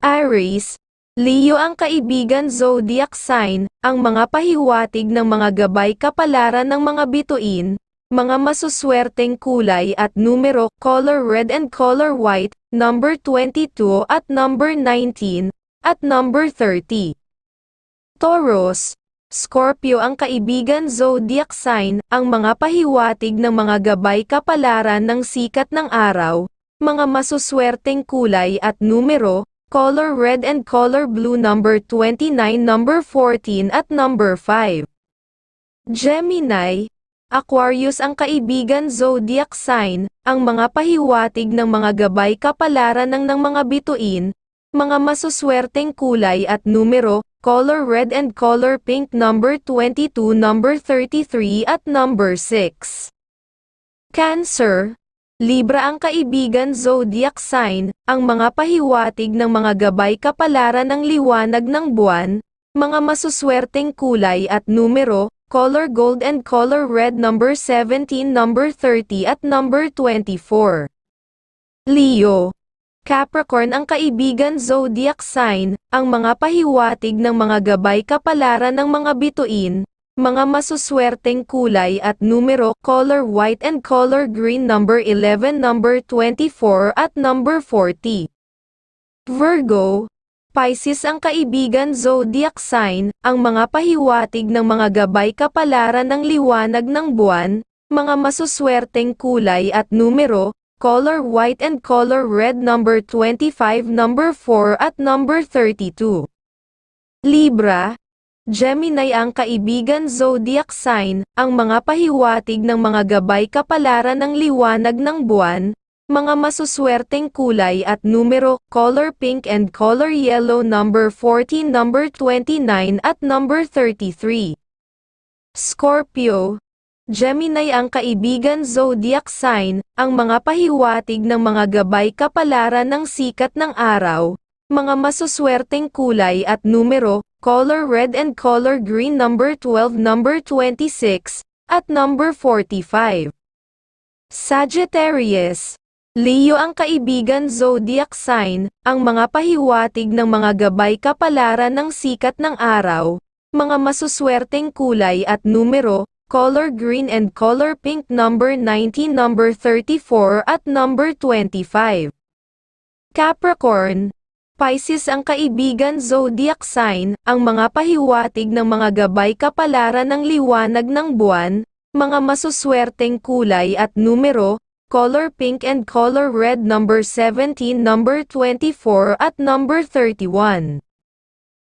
Aries, Leo ang kaibigan zodiac sign, ang mga pahiwatig ng mga gabay kapalaran ng mga bituin, mga masuswerteng kulay at numero, color red and color white, number 22 at number 19, at number 30. Taurus, Scorpio ang kaibigan zodiac sign, ang mga pahiwatig ng mga gabay kapalaran ng sikat ng araw, mga masuswerteng kulay at numero, color red and color blue number 29 number 14 at number 5. Gemini, Aquarius ang kaibigan zodiac sign, ang mga pahiwatig ng mga gabay kapalaran ng ng mga bituin, mga masuswerteng kulay at numero, color red and color pink number 22 number 33 at number 6. Cancer, Libra ang kaibigan zodiac sign, ang mga pahiwatig ng mga gabay kapalaran ng liwanag ng buwan, mga masuswerteng kulay at numero, color gold and color red number 17 number 30 at number 24. Leo Capricorn ang kaibigan zodiac sign, ang mga pahiwatig ng mga gabay kapalaran ng mga bituin, mga masuswerteng kulay at numero, color white and color green number 11 number 24 at number 40. Virgo, Pisces ang kaibigan zodiac sign, ang mga pahiwatig ng mga gabay kapalaran ng liwanag ng buwan, mga masuswerteng kulay at numero, color white and color red number 25 number 4 at number 32. Libra, Gemini ang kaibigan zodiac sign, ang mga pahiwatig ng mga gabay kapalaran ng liwanag ng buwan, mga masuswerteng kulay at numero, color pink and color yellow number 14 number 29 at number 33. Scorpio, Gemini ang kaibigan zodiac sign, ang mga pahiwatig ng mga gabay kapalaran ng sikat ng araw, mga masuswerteng kulay at numero, color red and color green number 12 number 26, at number 45. Sagittarius, Leo ang kaibigan zodiac sign, ang mga pahiwatig ng mga gabay kapalaran ng sikat ng araw, mga masuswerteng kulay at numero, color green and color pink number 19 number 34 at number 25. Capricorn, Pisces ang kaibigan zodiac sign, ang mga pahiwatig ng mga gabay kapalaran ng liwanag ng buwan, mga masuswerteng kulay at numero, color pink and color red number 17 number 24 at number 31.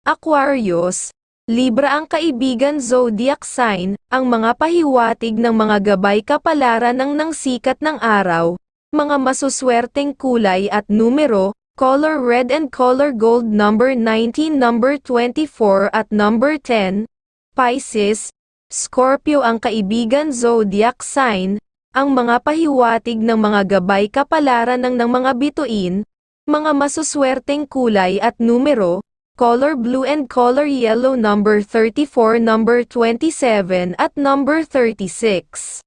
Aquarius, Libra ang kaibigan zodiac sign, ang mga pahiwatig ng mga gabay kapalaran ng ng sikat ng araw, mga masuswerteng kulay at numero, color red and color gold number 19 number 24 at number 10, Pisces, Scorpio ang kaibigan zodiac sign, ang mga pahiwatig ng mga gabay kapalaran ng ng mga bituin, mga masuswerteng kulay at numero, color blue and color yellow number 34 number 27 at number 36.